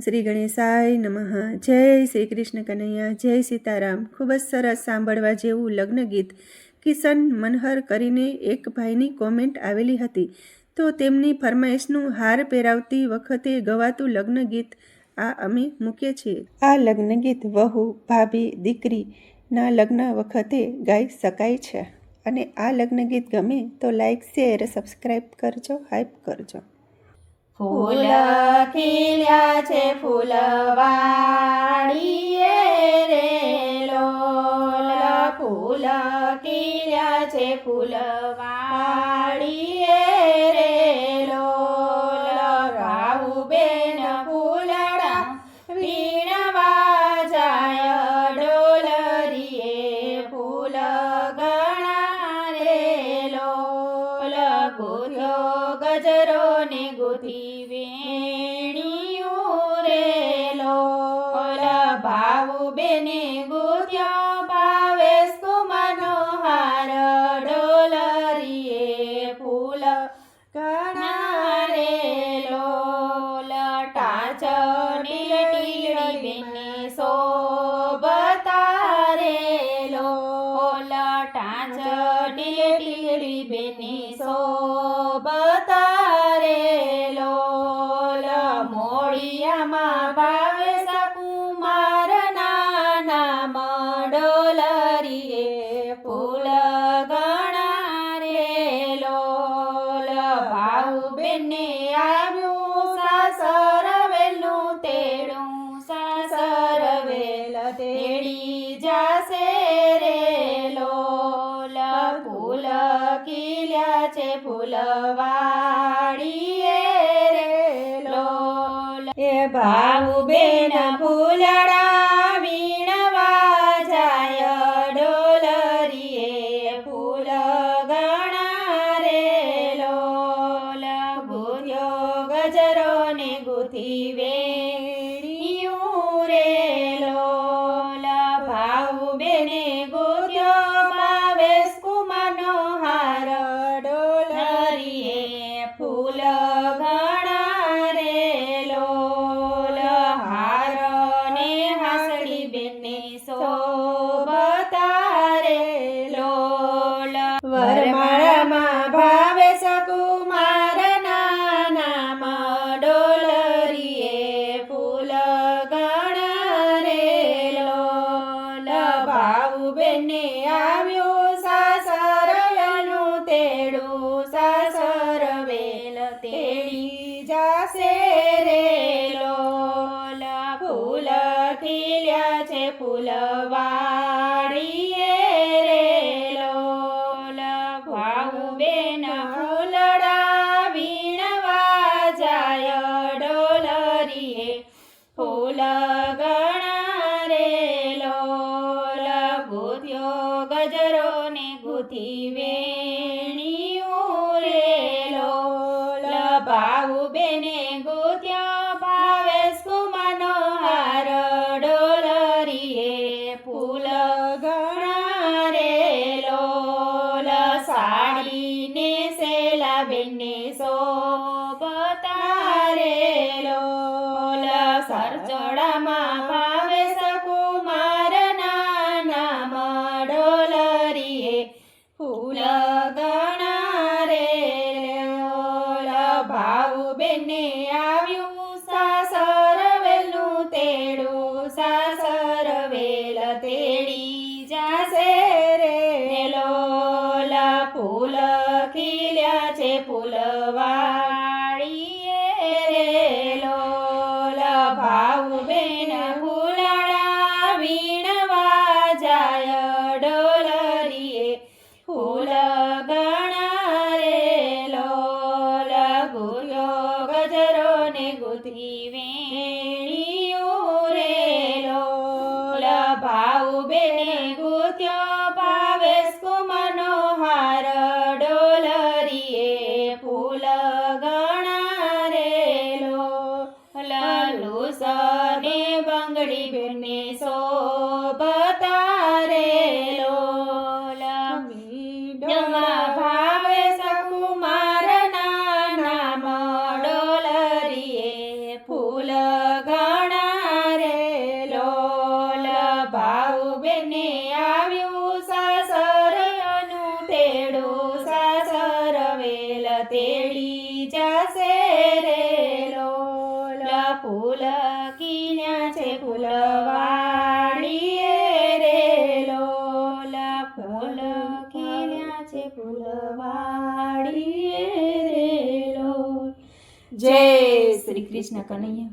શ્રી ગણેશાય નમઃ. જય શ્રી કૃષ્ણ કનૈયા. જય સીતારામ. ખૂબ જ સરસ સાંભળવા જેવું લગ્ન ગીત કિશન મનહર કરીને એક ભાઈની કોમેન્ટ આવેલી હતી. તો તેમની ફરમાઈશનું હાર પહેરાવતી વખતે ગવાતું લગ્ન ગીત આ અમે મૂકીએ છીએ. આ લગ્ન ગીત વહુ, ભાભી દીકરીના લગ્ન વખતે ગાઈ શકાય છે. અને આ લગ્ન ગીત ગમે તો લાઈક, શેર, સબસ્ક્રાઈબ કરજો, હાઈપ કરજો. ફૂલ ખીલ્યા છે ફૂલવાડીએ રે લોલ. ફૂલ ખીલ્યા છે ફૂલવાડીએ રે લોલ. રાહુ બેન ફૂલડા વીણવા જાય ડોલરીએ. ફૂલ ગણા રે લોલ. ગોથ્યો ગજરો ને વેણીઓ રેલો ઓલા ભાવુ બેને ગોત્યો ભાવેશ કુમારનો હાર ડોલરીએ ફૂલ ઘણા રે લોલ તેડી જાશે રે લોલ ફૂલ ખીલ્યા છે ફૂલવાડીએ રે લોલ એ ભાવુ બેન ફૂલડા વીણવા જાય, ડોલરીએ ફૂલ ગણા રે લોલ ગુર્યો ગજરો ને ગુથી વેણિયું ભાવ બેને ગોર્યો બેને આવ્યો સાસર વેલું તેડું સાસર વેલ તેડી જાશે રેલો ફૂલ ખીલ્યા છે ફૂલવાડીએ. ને ભાવ બેન ફૂલડા વીણવા જાય ડોલરીએ. ફૂલ ગણા રે લોલ ગુર્યો ગજરો ને શોભતા રે લો જમા ભાવે સકુમાર મારના મડોલ રીએ ફૂલ ઘણા રે લોલ ભાવ બેને આવ્યું સાસર અનુ તેડું. સાસર વેલ તેડી જશે. જય શ્રી કૃષ્ણ કનૈયા.